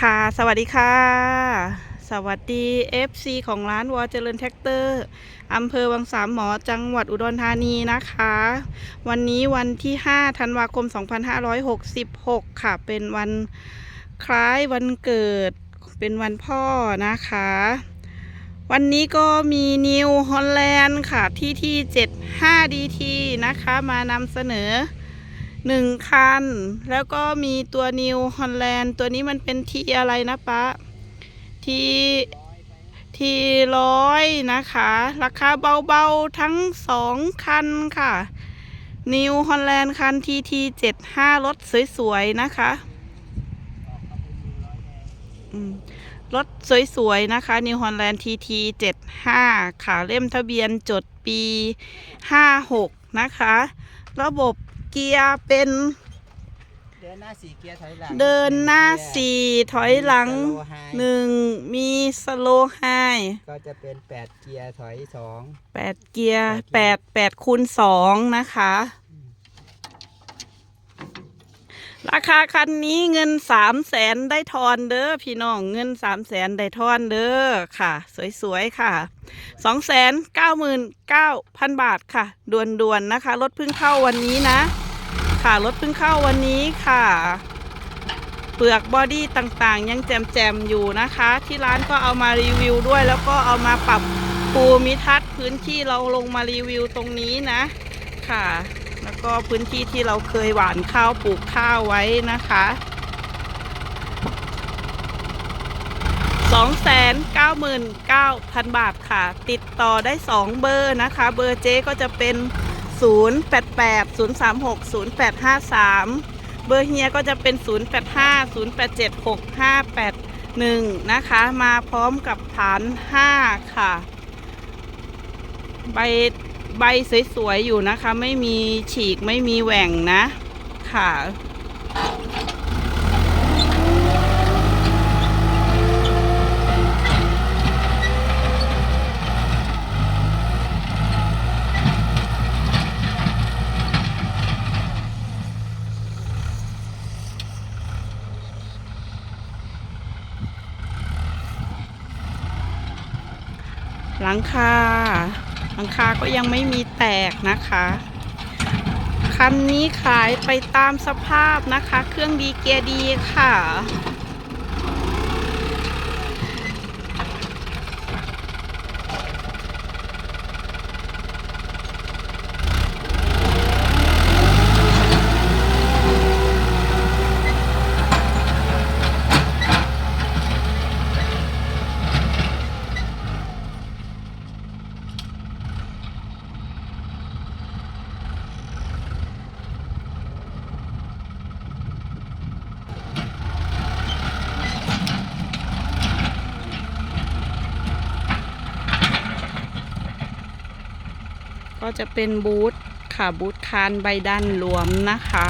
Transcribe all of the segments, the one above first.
ค่ะ สวัสดีค่ะ สวัสดี FC ของร้านวอเจริญแท็กเตอร์อำเภอวังสามหมอจังหวัดอุดรธานีนะคะ วันนี้วันที่ 5 ธันวาคม 2566 ค่ะ เป็นวันคล้ายวันเกิด เป็นวันพ่อนะคะ วันนี้ก็มีนิวฮอลแลนด์ค่ะที่ที่ 75 DT นะคะ มานำเสนอ หนึ่งคัน แล้วก็มีตัวนิวฮอลแลนด์ตัวนี้มันเป็นทีอะไรนะป๊าทีทีร้อยนะคะ ราคาเบาๆทั้งสองคันค่ะนิวฮอลแลนด์คันทีทีเจ็ดห้ารถสวยๆนะคะรถสวยๆนะคะนิวฮอลแลนด์ทีทีเจ็ดห้าค่ะเล่มทะเบียนจดปีห้าหกนะคะ ระบบ เกียร์เป็น เดินหน้าสี่เกียร์ถอยหลังเดินหน้าเกียร์สี่ถอยหลังมี slow high หนึ่งมีสโลไฮก็จะเป็นแปดเกียร์ถอยสองแปดเกียร์แปดแปดคูณสองนะคะ ราคาคันนี้เงินสามแสนได้ทอนเด้อพี่น้องเงินสามแสนได้ทอนเด้อค่ะ สวยๆค่ะสองแสนเก้าหมื่นเก้าพันบาทค่ะด่วนๆนะคะรถเพิ่งเข้าวันนี้นะ ค่ะรถเพิ่งเข้าวันนี้ค่ะ เปลือกบอดี้ต่างๆ ยังแจมๆอยู่นะคะ ที่ร้านก็เอามารีวิวด้วย แล้วก็เอามาปรับภูมิทัศน์พื้นที่เราลงมารีวิวตรงนี้นะค่ะ แล้วก็พื้นที่ที่เราเคยหว่านข้าวปลูกข้าวไว้นะคะ299,000 บาทค่ะ ติดต่อได้ 2 เบอร์นะคะ เบอร์เจ๊ก็จะเป็น 088 036 0853 เบอร์เฮียก็จะเป็น 085 087 6581 นะคะ มาพร้อมกับฐาน 5 ค่ะ ใบใบสวยๆอยู่นะคะ ไม่มีฉีกไม่มีแหว่งนะค่ะ หลังคาหลังคาก็ยังไม่มีแตกนะคะ คันนี้ขายไปตามสภาพนะคะ เครื่องดีเกียร์ดีค่ะ จะเป็นบูธค่ะบูธคานใบด้านรวมนะคะ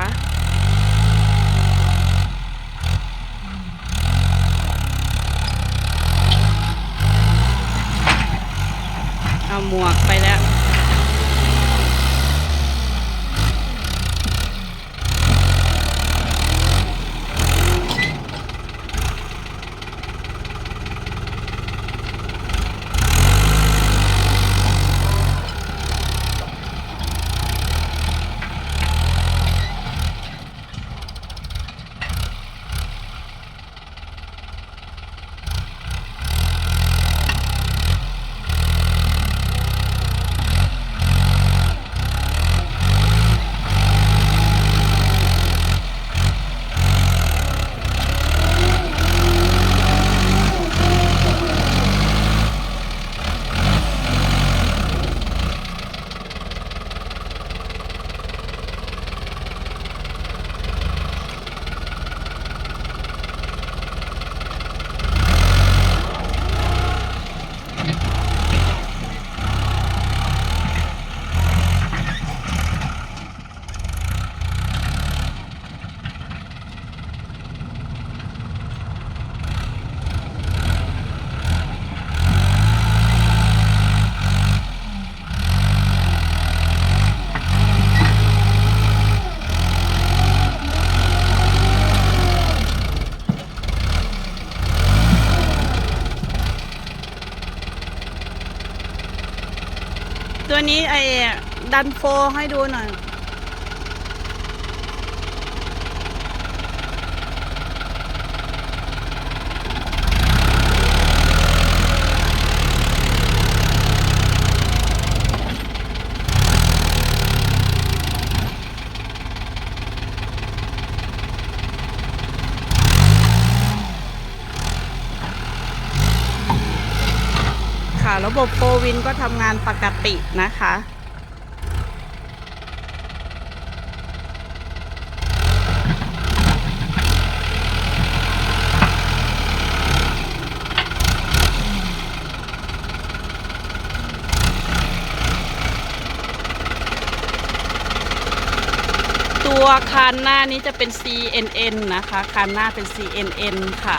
เอาหมวกไปแล้ว ค ตัวนี้ไอ้ดันโฟให้ดูหน่อย ค่ะ ระบบโฟวินก็ทำงานปกตินะคะ ตัวคานหน้านี้จะเป็น CNN นะคะ คานหน้าเป็น CNN ค่ะ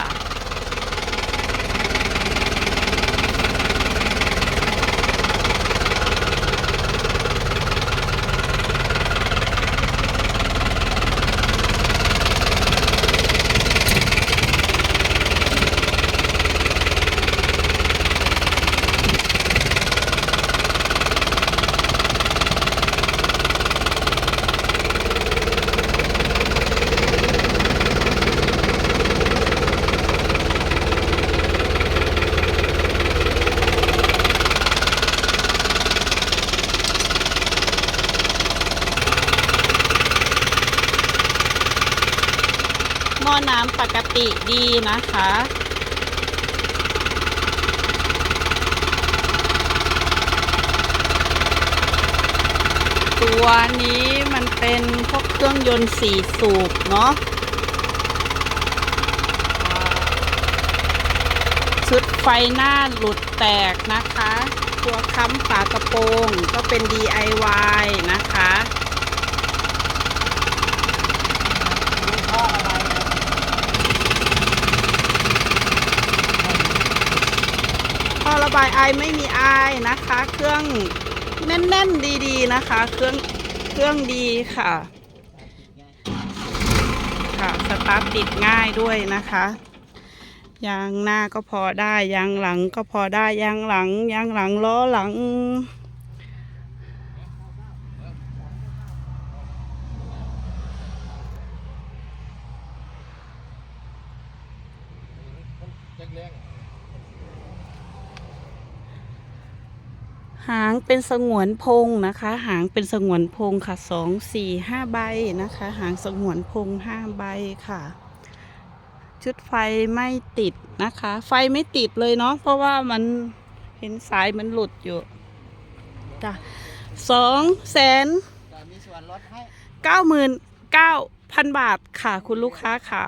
ปกติดีนะคะ ตัวนี้มันเป็นพวกเครื่องยนต์สี่สูบเนาะชุดไฟหน้าหลุดแตกนะคะ ตัวค้ำฝากระโปรงก็เป็น DIY นะคะ ท่ออะไรนะ ท่อระ บายไอไม่มีไอนะคะ เครื่องแน่นๆดีๆนะคะ เครื่องเครื่องดีค่ะ ค่ะสตาร์ทติดง่ายด้วยนะคะยางหน้าก็พอได้ยางหลังก็พอได้ยางหลังยางหลังล้อหลัง หางเป็นสงวนพงนะคะ หางเป็นสงวนพงค่ะสองสี่ห้าใบนะคะ หางสงวนพงห้าใบค่ะ ชุดไฟไม่ติดนะคะ ไฟไม่ติดเลยเนาะเพราะว่ามันเห็นสายมันหลุดอยู่จ้ะสองแสนเก้าหมื่นเก้า พันบาทค่ะคุณลูกค้าค่ะ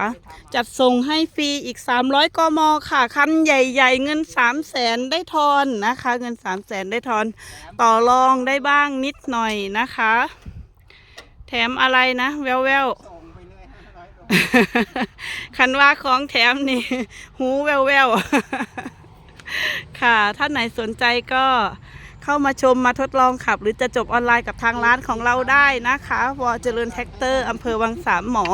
จัดส่งให้ฟรีอีก 300กมค่ะ คันใหญ่ ๆ เงิน 3 0 0แสนได้ทอนนะคะ เงิน 3 0 0แสนได้ทอน ต่อรองได้บ้างนิดหน่อยนะคะ แถมอะไรนะ แววแววส่งไปเลยห้าร้อยโลๆคันว่าของแถมนี่ หูแววแววๆค่ะ ท่านไหนสนใจก็ เข้ามาชมมาทดลองขับ หรือจะจบออนไลน์กับทางร้านของเราได้นะคะวอเจริญแท็กเตอร์อำเภอวังสามหมอ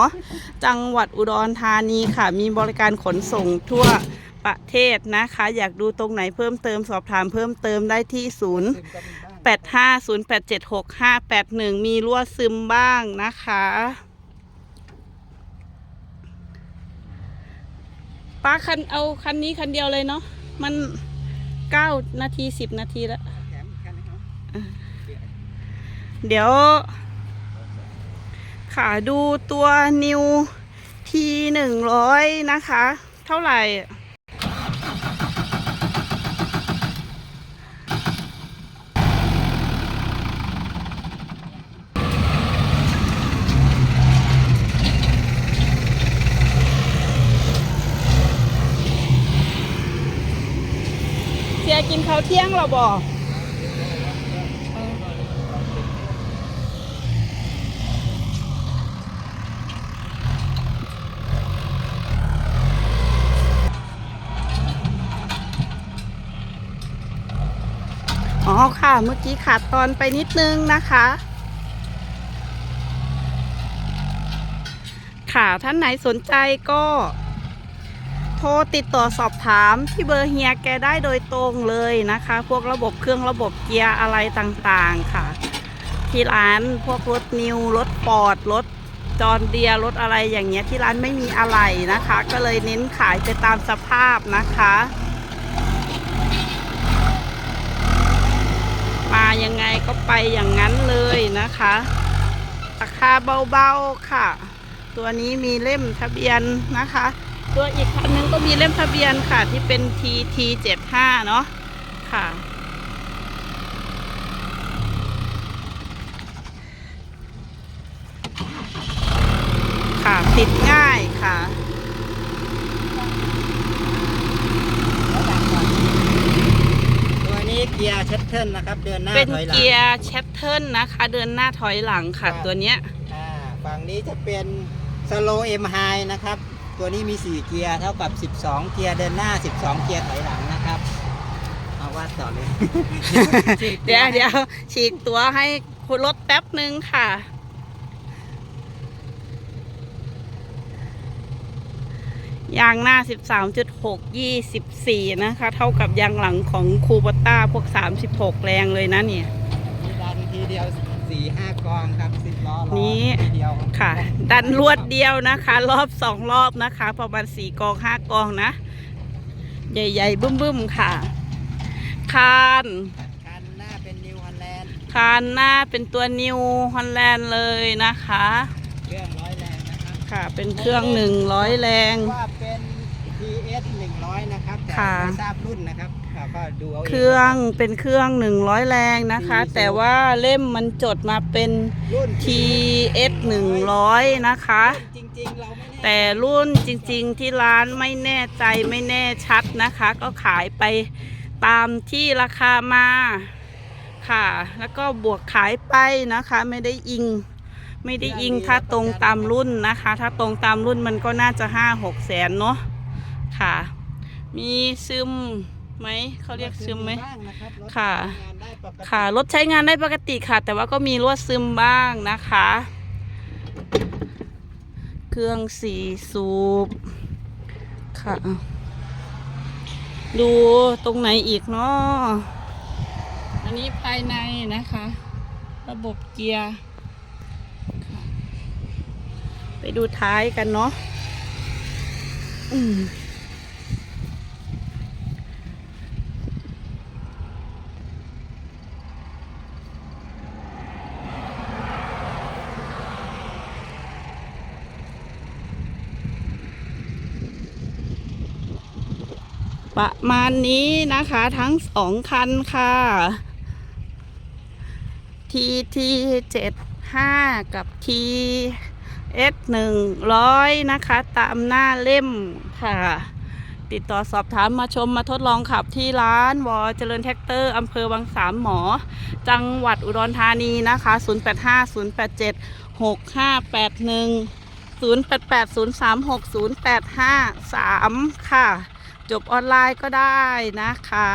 จังหวัดอุดรธานีค่ะ มีบริการขนส่งทั่วประเทศนะคะ อยากดูตรงไหนเพิ่มเติมสอบถามเพิ่มเติมได้ที่ศูนย์0850876581 มีรั่วซึมบ้างนะคะ ป้าคันเอาคันนี้คันเดียวเลยเนาะ มัน 9 นาที 10 นาทีแล้ว เดี๋ยว ค่ะดูตัวนิวทีหนึ่งร้อยนะคะ เท่าไหร่เสียกินข้าวเที่ยงเราบอก ค่ะ เมื่อกี้ขาดตอนไปนิดนึงนะคะ ค่ะท่านไหนสนใจก็ โทรติดต่อสอบถามที่เบอร์เฮียแกได้โดยตรงเลยนะคะ พวกระบบเครื่องระบบเกียร์อะไรต่างๆค่ะ ที่ร้านพวกรถนิวรถปอดรถจอนเดียรถอะไรอย่างเงี้ยที่ร้านไม่มีอะไรนะคะ ก็เลยเน้นขายไปตามสภาพนะคะ มายังไงก็ไปอย่างนั้นเลยนะคะราคาเบาๆค่ะ ตัวนี้มีเล่มทะเบียนนะคะ ตัวอีกคันนึงก็มีเล่มทะเบียนค่ะ ที่เป็น TT 75 เนาะค่ะค่ะติดง่ายค่ะ ตัวนี้ เกียร์ชัตเทิลนะครับเดินหน้าเป็นถอยหลังเกียร์แชทเทิลนะคะ เดินหน้าถอยหลังค่ะตัวเนี้ยอ่าฝั่งนี้จะเป็นสโลเอ็มไฮนะครับ ตัวนี้มี 4 เกียร์เท่ากับ 12 เกียร์เดินหน้า 12 เกียร์ถอยหลังนะครับเอาวาดต่อเลย เดี๋ยวเดี๋ยวฉีกตัวให้คุณรถแป๊บหนึ่งค่ะ ยางหน้า 13.6 24 นะคะ เท่ากับยางหลังของคูปต้าพวก 36 แรงเลยนะเนี่ยมีดันทีเดียว4 5กองครับ10ล้อล้อนี่ทีเดียวค่ะ ดันรวดเดียวนะคะ รอบสองรอบนะคะ ประมาณ4กอง5กองนะ ใหญ่ๆ บึ้มๆ ค่ะคานคันหน้าเป็นนิวฮอลแลนด์คานหน้าเป็นตัวนิวฮอลแลนด์เลยนะคะ ครับค่ะ เป็นเครื่อง100แรง ว่าเป็น TS 100 นะครับแต่ค่ะ ไม่ทราบรุ่นนะครับเราก็ดูเอาเองเครื่องเป็นเครื่อง100แรงนะคะ แต่ว่าเล่มมันจดมาเป็น รุ่น TS 100 นะคะ จริงๆเราไม่แน่แต่รุ่นจริงๆที่ร้านไม่แน่ใจไม่แน่ชัดนะคะ ก็ขายไปตามที่ราคามาค่ะ แล้วก็บวกขายไปนะคะ ไม่ได้อิง ไม่ได้อิงถ้าตรงตามรุ่นนะคะ ถ้าตรงตามรุ่นมันก็น่าจะห้าหกแสนเนาะค่ะ มีซึมไหมเขาเรียกซึมไหมค่ะค่ะรถใช้งานได้ปกติค่ะ แต่ว่าก็มีรั่วซึมบ้างนะคะ เครื่องสีสูบค่ะ ดูตรงไหนอีกเนาะอันนี้ภายในนะคะ ระบบเกียร์ ไปดูท้ายกันเนาะอืมประมาณนี้นะคะทั้งสองคันค่ะ TT 75กับที TS 100นะคะ ตามหน้าเล่มค่ะ ติดต่อสอบถามมาชมมาทดลองขับที่ร้านวอเจริญแท็กเตอร์อำเภอบางสามหมอ จังหวัดอุดรธานีนะคะ 085 087 6581 088 036 0853 ค่ะ จบออนไลน์ก็ได้นะคะ